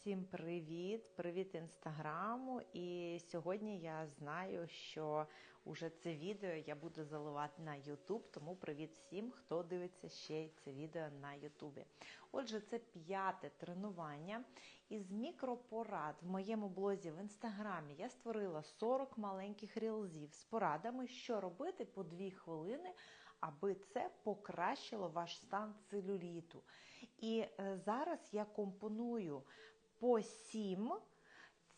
Всім привіт! Привіт інстаграму. І сьогодні я знаю, що уже це відео я буду заливати на Ютуб, тому привіт всім, хто дивиться ще це відео на Ютубі. Отже, це п'яте тренування. Із мікропорад в моєму блозі в інстаграмі я створила 40 маленьких рілзів з порадами, що робити по 2 хвилини. Аби це покращило ваш стан целюліту. І е, зараз я компоную по 7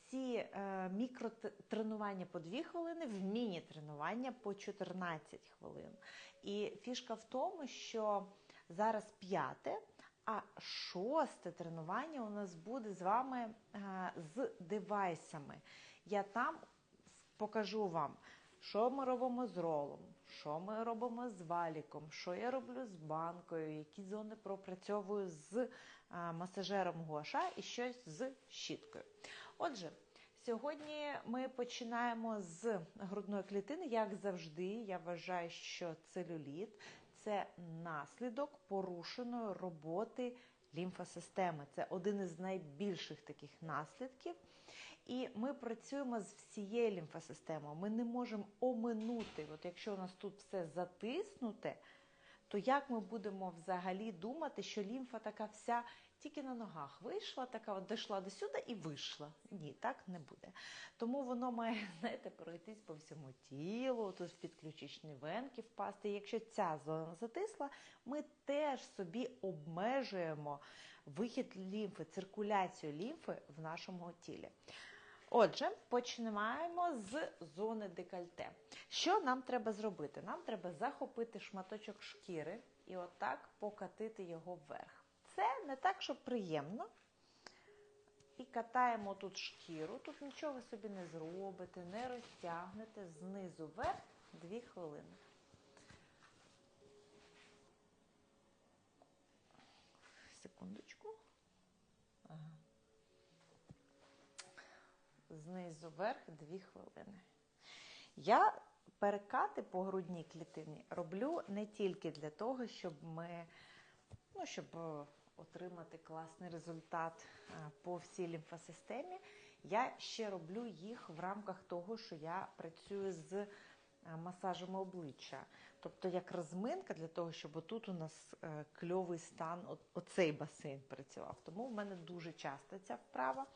ці е, мікротренування по 2 хвилини в міні-тренування по 14 хвилин. І фішка в тому, що зараз п'яте, а шосте тренування у нас буде з вами е, з девайсами. Я там покажу вам. Що ми робимо з ролом, що ми робимо з валіком, що я роблю з банкою, які зони пропрацьовую з масажером гуаша і щось з щіткою. Отже, сьогодні ми починаємо з грудної клітини, як завжди, я вважаю, що целюліт це наслідок порушеної роботи лімфосистеми. Це один із найбільших таких наслідків. І ми працюємо з всією лімфосистемою. Ми не можемо оминути, от якщо у нас тут все затиснуте, то як ми будемо взагалі думати, що лімфа така вся тільки на ногах вийшла, така от дійшла до сюди і вийшла. Ні, так не буде. Тому воно має, знаєте, пройтись по всьому тілу, тут в підключичні венки впасти. Якщо ця зона затисла, ми теж собі обмежуємо вихід лімфи, циркуляцію лімфи в нашому тілі. Отже, починаємо з зони декольте. Що нам треба зробити? Нам треба захопити шматочок шкіри і отак покатити його вверх. Це не так, що приємно. І катаємо тут шкіру, тут нічого собі не зробите, не розтягнете знизу вверх 2 хвилини. Знизу вверх 2 хвилини. Я перекати по грудній клітині роблю не тільки для того, щоб ми, ну, щоб е, отримати класний результат е, по всій лімфосистемі. Я ще роблю їх в рамках того, що я працюю з е, масажем обличчя. Тобто як розминка для того, щоб отут у нас кльовий стан, оцей басейн працював. Тому в мене дуже часто ця вправа.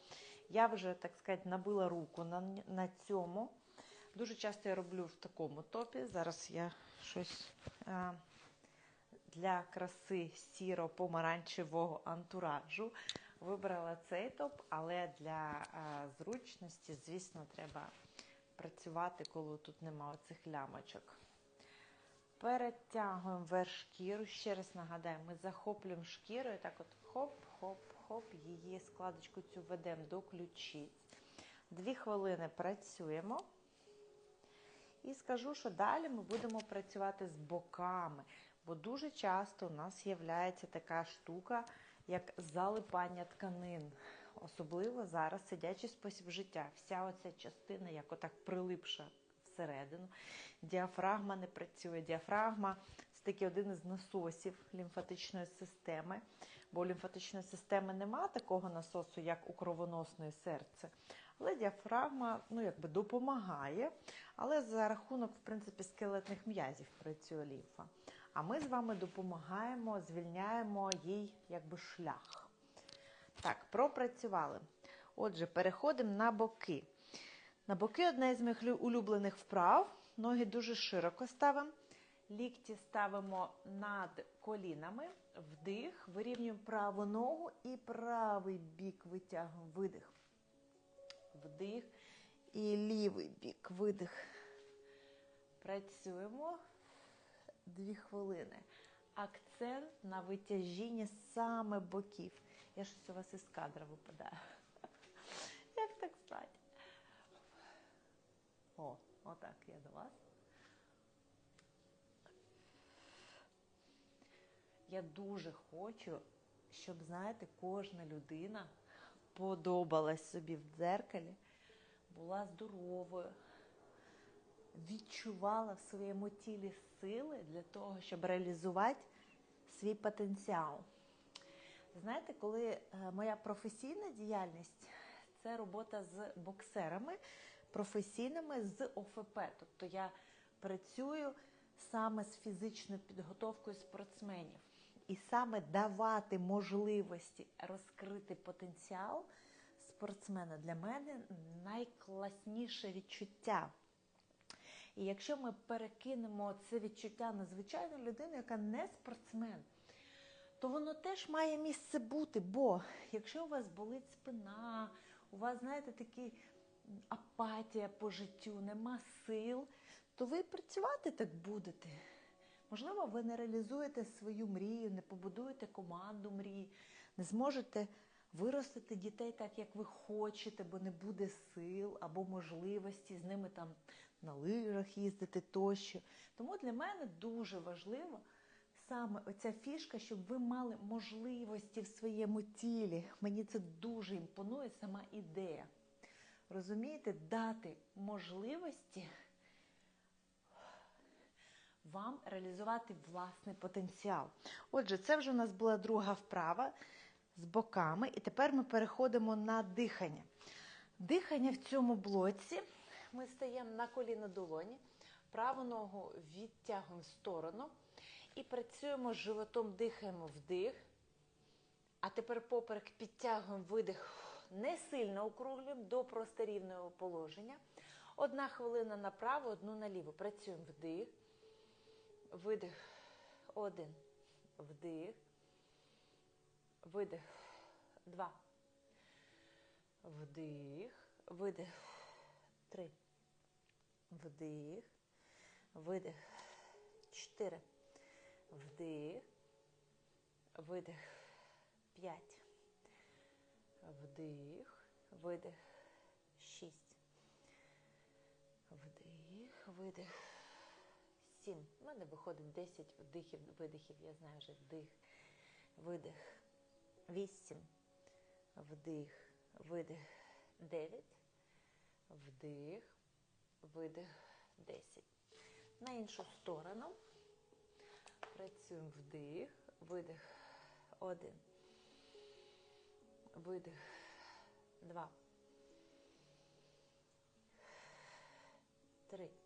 Я вже, так сказати, набила руку на, на цьому. Дуже часто я роблю в такому топі. Зараз я щось а, для краси сіро-помаранчевого антуражу вибрала цей топ, але для а, зручності, звісно, треба працювати, коли тут нема оцих лямочок. Перетягуємо шкіру. Ще раз нагадаю, ми захоплюємо шкіру і так от хоп-хоп хоп, її складочку цю ведемо до ключиць. Дві хвилини працюємо. І скажу, що далі ми будемо працювати з боками, бо дуже часто у нас є така штука, як залипання тканин. Особливо зараз сидячий спосіб життя. Вся оця частина, як отак прилипша всередину. Діафрагма не працює. Діафрагма такий один із насосів лімфатичної системи, бо у лімфатичної системи немає такого насосу, як у кровоносної серце. Але діафрагма ну, якби допомагає, але за рахунок в принципі, скелетних м'язів працює лімфа. А ми з вами допомагаємо, звільняємо їй якби шлях. Так, пропрацювали. Отже, переходимо на боки. На боки одна із моїх улюблених вправ. Ноги дуже широко ставимо. Лікті ставимо над колінами, вдих, вирівнюємо праву ногу і правий бік витягуємо видих. Вдих і лівий бік видих. Працюємо дві хвилини. Акцент на витяжінні саме боків. Я щось у вас із кадра випадаю. Як так стати? О, отак я до вас. Я дуже хочу, щоб, знаєте, кожна людина подобалась собі в дзеркалі, була здоровою, відчувала в своєму тілі сили для того, щоб реалізувати свій потенціал. Знаєте, коли е, моя професійна діяльність це робота з боксерами професійними з ОФП. Тобто я працюю саме з фізичною підготовкою спортсменів. І саме давати можливості розкрити потенціал спортсмена для мене найкласніше відчуття. І якщо ми перекинемо це відчуття на звичайну людину, яка не спортсмен, то воно теж має місце бути. Бо якщо у вас болить спина, у вас, знаєте, такі апатія по життю, нема сил, то ви працювати так будете. Можливо, ви не реалізуєте свою мрію, не побудуєте команду мрій, не зможете виростити дітей так, як ви хочете, бо не буде сил або можливості з ними там на лижах їздити тощо. Тому для мене дуже важливо саме оця фішка, щоб ви мали можливості в своєму тілі. Мені це дуже імпонує сама ідея. Розумієте, дати можливості вам реалізувати власний потенціал. Отже, це вже у нас була друга вправа з боками, і тепер ми переходимо на дихання. Дихання в цьому блоці ми стаємо на коліно долоні, праву ногу відтягуємо в сторону і працюємо животом, дихаємо вдих. А тепер поперек підтягуємо видих, не сильно округлюємо до просторівного положення. Одна хвилина направо, одну наліво. Працюємо вдих, видих, один, вдих, видих, два, вдих, видих, три, вдих, видих, чотири, вдих, видих, п'ять, вдих, видих, шість, вдих, видих, сім. У мене виходить 10 вдихів, видихів, я знаю вже вдих, видих, вісім, вдих, видих, дев'ять, вдих, видих, десять. На іншу сторону. Працюємо вдих, видих, один. Видих, два. Три.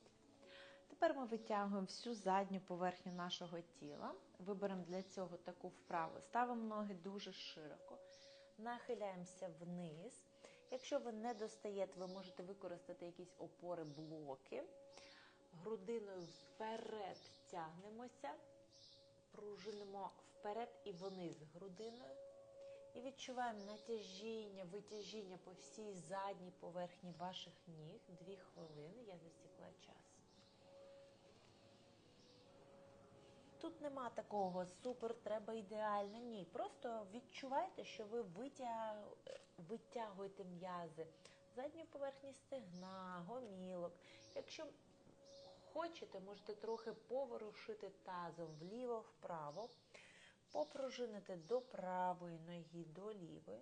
Тепер ми витягуємо всю задню поверхню нашого тіла. Виберемо для цього таку вправу. Ставимо ноги дуже широко, нахиляємося вниз. Якщо ви не достаєте, ви можете використати якісь опори, блоки. Грудиною вперед тягнемося, пружинимо вперед і вниз грудиною. І відчуваємо натяжіння, витяжіння по всій задній поверхні ваших ніг. Дві хвилини, я засікла час. Тут нема такого супер, треба ідеально. Ні. Просто відчувайте, що ви витяг... витягуєте м'язи задньої поверхні стегна, гомілок. Якщо хочете, можете трохи поворушити тазом вліво-вправо, попружинити до правої ноги, до лівої.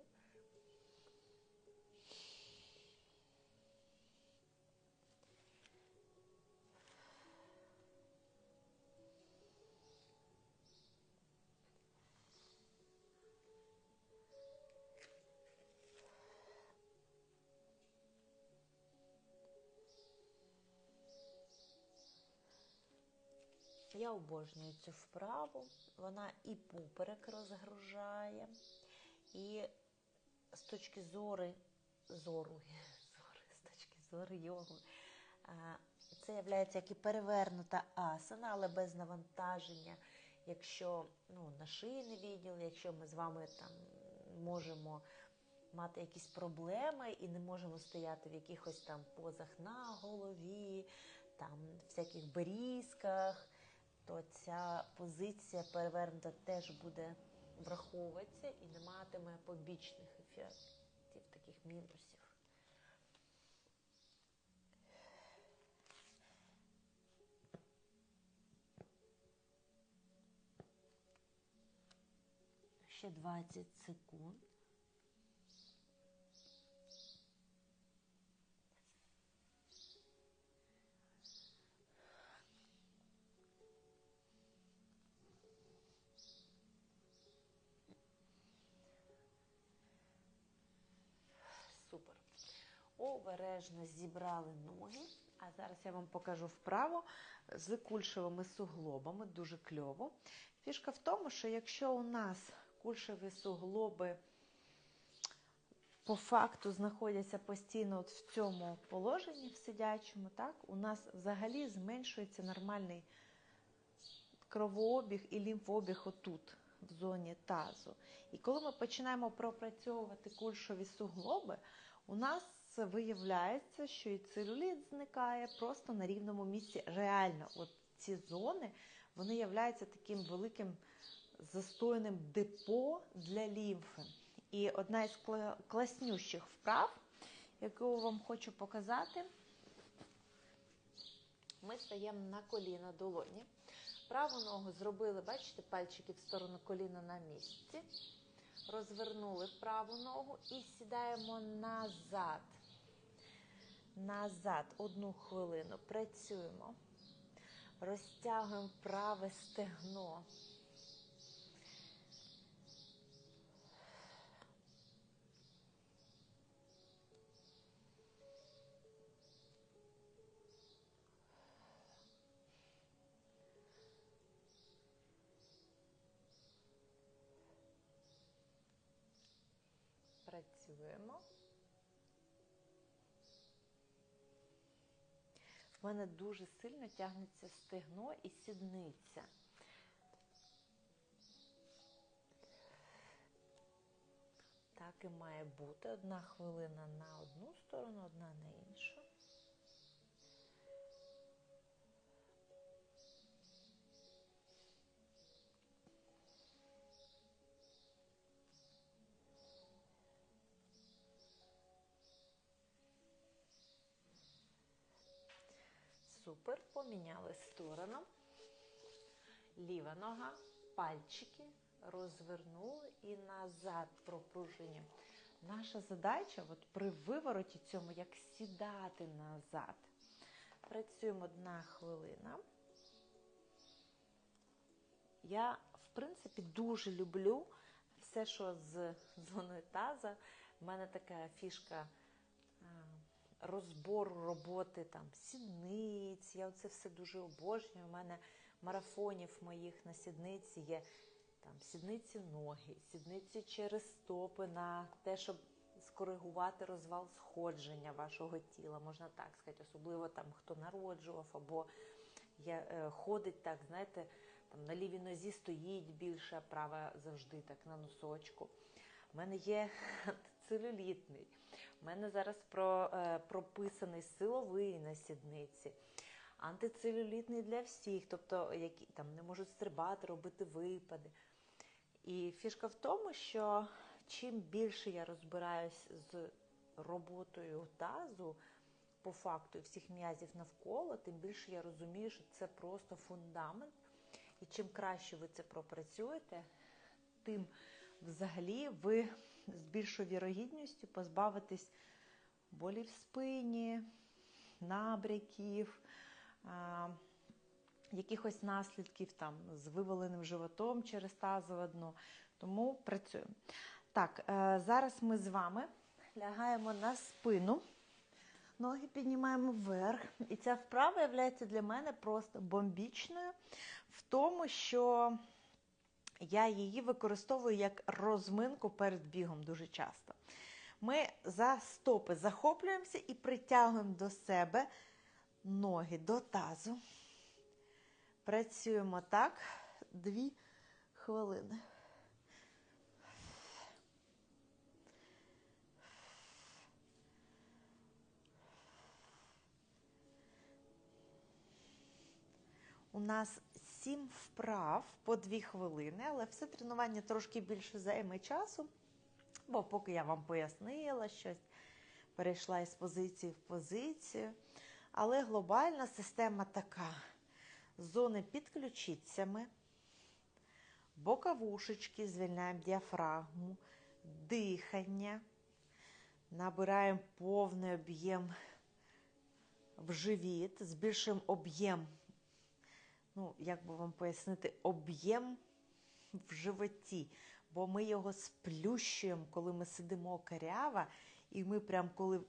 Я обожнюю цю вправу. Вона і поперек розгружає, і з точки зору, зору з точки зору йогу, це є як і перевернута асана, але без навантаження. Якщо ну, на шийний відділ, якщо ми з вами там можемо мати якісь проблеми і не можемо стояти в якихось там позах на голові, там всяких берізках, то ця позиція перевернута теж буде враховуватися і не матиме побічних ефектів. ніяких мінусів. Ще 20 секунд. Обережно зібрали ноги. А зараз я вам покажу вправо з кульшевими суглобами, дуже кльово. Фішка в тому, що якщо у нас кульшеві суглоби по факту знаходяться постійно от в цьому положенні, в сидячому, так, у нас взагалі зменшується нормальний кровообіг і лімфообіг отут, в зоні тазу. І коли ми починаємо пропрацьовувати кульшові суглоби, у нас виявляється, що і целюліт зникає просто на рівному місці. Реально, от ці зони вони являються таким великим застояним депо для лімфи. І одна із класнющих вправ, яку вам хочу показати, ми стаємо на коліна долоні. Праву ногу зробили, бачите, пальчики в сторону коліна на місці. Розвернули праву ногу і сідаємо назад. Назад одну хвилину. Працюємо. Розтягуємо праве стегно. Працюємо. У мене дуже сильно тягнеться стегно і сідниця. Так і має бути. Одна хвилина на одну сторону, одна на іншу. Супер, поміняли сторону. Ліва нога, пальчики розвернули і назад пропружені. Наша задача от при вивороті цьому, як сідати назад. Працюємо одна хвилина. Я, в принципі, дуже люблю все, що з зоною таза. У мене така фішка розбору роботи там сідниць. Я це все дуже обожнюю. У мене марафонів моїх на сідниці є там сідниці ноги, сідниці через стопи на те, щоб скоригувати розвал сходження вашого тіла, можна так сказати, особливо там хто народжував або є, е, ходить так, знаєте, там на лівій нозі стоїть більше, а права завжди так на носочку. У мене є целюлітний. У мене зараз про, е, прописаний силовий на сідниці, антицелюлітний для всіх, тобто які там не можуть стрибати, робити випади. І фішка в тому, що чим більше я розбираюсь з роботою тазу, по факту і всіх м'язів навколо, тим більше я розумію, що це просто фундамент. І чим краще ви це пропрацюєте, тим взагалі ви з більшою вірогідністю позбавитесь болі в спині, набряків, якихось наслідків там з виваленим животом через тазове дно. Тому працюємо. Так, е, зараз ми з вами лягаємо на спину. Ноги піднімаємо вверх. І ця вправа є для мене просто бомбічною в тому, що я її використовую як розминку перед бігом дуже часто. Ми за стопи захоплюємося і притягуємо до себе ноги до тазу. Працюємо так дві хвилини. У нас сім вправ по дві хвилини, але все тренування трошки більше займе часу. Бо поки я вам пояснила щось, перейшла із позиції в позицію. Але глобальна система така: зони під ключицями, боковушечки, звільняємо діафрагму, дихання, набираємо повний об'єм в живіт, збільшуємо об'єм, ну, як би вам пояснити, об'єм в животі, бо ми його сплющуємо, коли ми сидимо коряво, і ми прям коли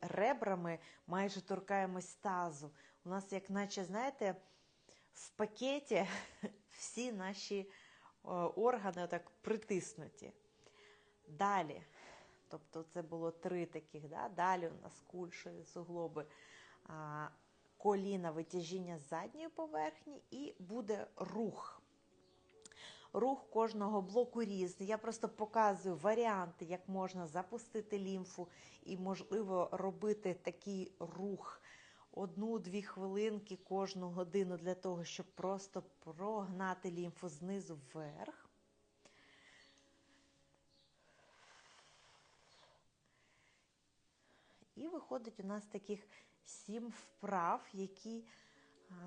ребрами майже торкаємось тазу. У нас, як наче, знаєте, в пакеті всі наші е, органи так притиснуті. Далі, тобто це було три таких, да? далі у нас кульшові суглоби, а, коліна, витяжіння задньої поверхні і буде рух. Рух кожного блоку різний. Я просто показую варіанти, як можна запустити лімфу і, можливо, робити такий рух одну-дві хвилинки кожну годину для того, щоб просто прогнати лімфу знизу вверх. І виходить у нас таких сім вправ, які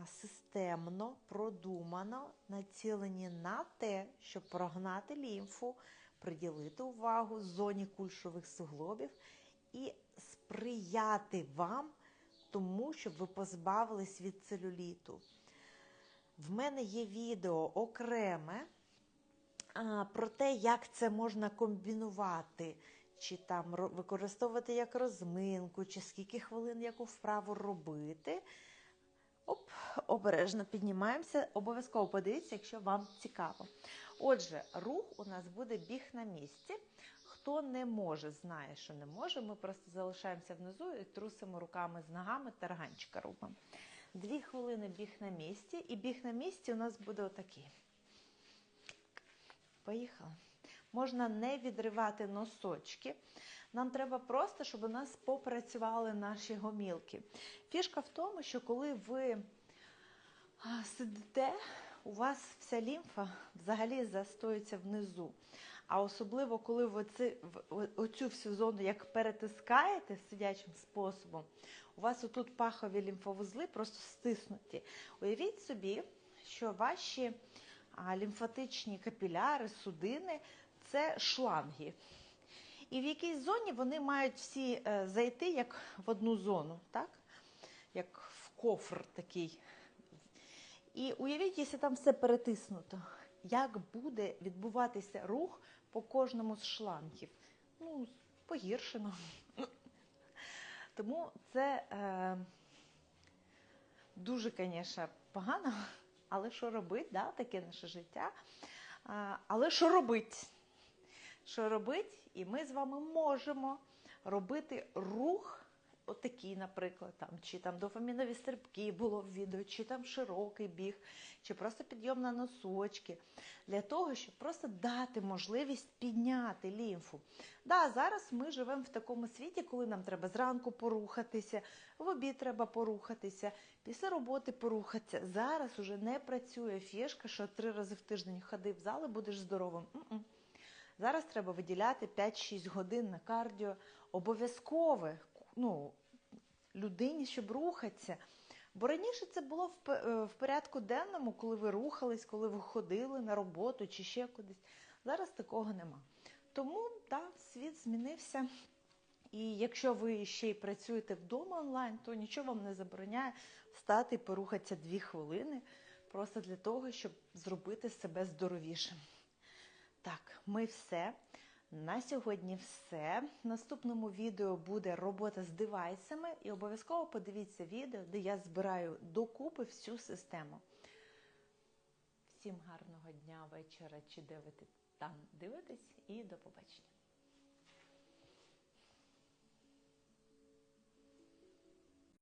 системно, продумано націлені на те, щоб прогнати лімфу, приділити увагу зоні кульшових суглобів і сприяти вам тому, щоб ви позбавились від целюліту. В мене є відео окреме про те, як це можна комбінувати, чи там використовувати як розминку, чи скільки хвилин яку вправу робити. Оп, обережно піднімаємося. Обов'язково подивіться, якщо вам цікаво. Отже, рух у нас буде біг на місці. Хто не може, знає, що не може. Ми просто залишаємося внизу і трусимо руками з ногами, тарганчика робимо. Дві хвилини біг на місці, і біг на місці у нас буде отакий. Поїхали. Можна не відривати носочки. Нам треба просто, щоб у нас попрацювали наші гомілки. Фішка в тому, що коли ви сидите, у вас вся лімфа взагалі застоюється внизу. А особливо, коли ви оці, оцю всю зону як перетискаєте сидячим способом, у вас отут пахові лімфовузли просто стиснуті. Уявіть собі, що ваші лімфатичні капіляри, судини це шланги. І в якійсь зоні вони мають всі е, зайти як в одну зону, так? як в кофр такий. І уявіть, якщо там все перетиснуто, як буде відбуватися рух по кожному з шлангів? Ну, погіршено. Тому це е, дуже, звісно, погано, але що робити, да? таке наше життя. А, але що робити? Що робити? І ми з вами можемо робити рух, отакий, наприклад, там, чи там дофамінові стрибки було в відео, чи там широкий біг, чи просто підйом на носочки, для того, щоб просто дати можливість підняти лімфу. Да, Зараз ми живемо в такому світі, коли нам треба зранку порухатися, в обід треба порухатися, після роботи порухатися. Зараз уже не працює фішка, що три рази в тиждень ходи в зали, будеш здоровим. М-м. Зараз треба виділяти 5-6 годин на кардіо обов'язкове ну, людині, щоб рухатися. Бо раніше це було в е, порядку денному, коли ви рухались, коли ви ходили на роботу чи ще кудись. Зараз такого нема. Тому так, світ змінився. І якщо ви ще й працюєте вдома онлайн, то нічого вам не забороняє встати і порухатися дві хвилини, просто для того, щоб зробити себе здоровішим. Так, ми все. На сьогодні все. В наступному відео буде робота з девайсами, і обов'язково подивіться відео, де я збираю докупи всю систему. Всім гарного дня, вечора чи де там дивитесь, і до побачення.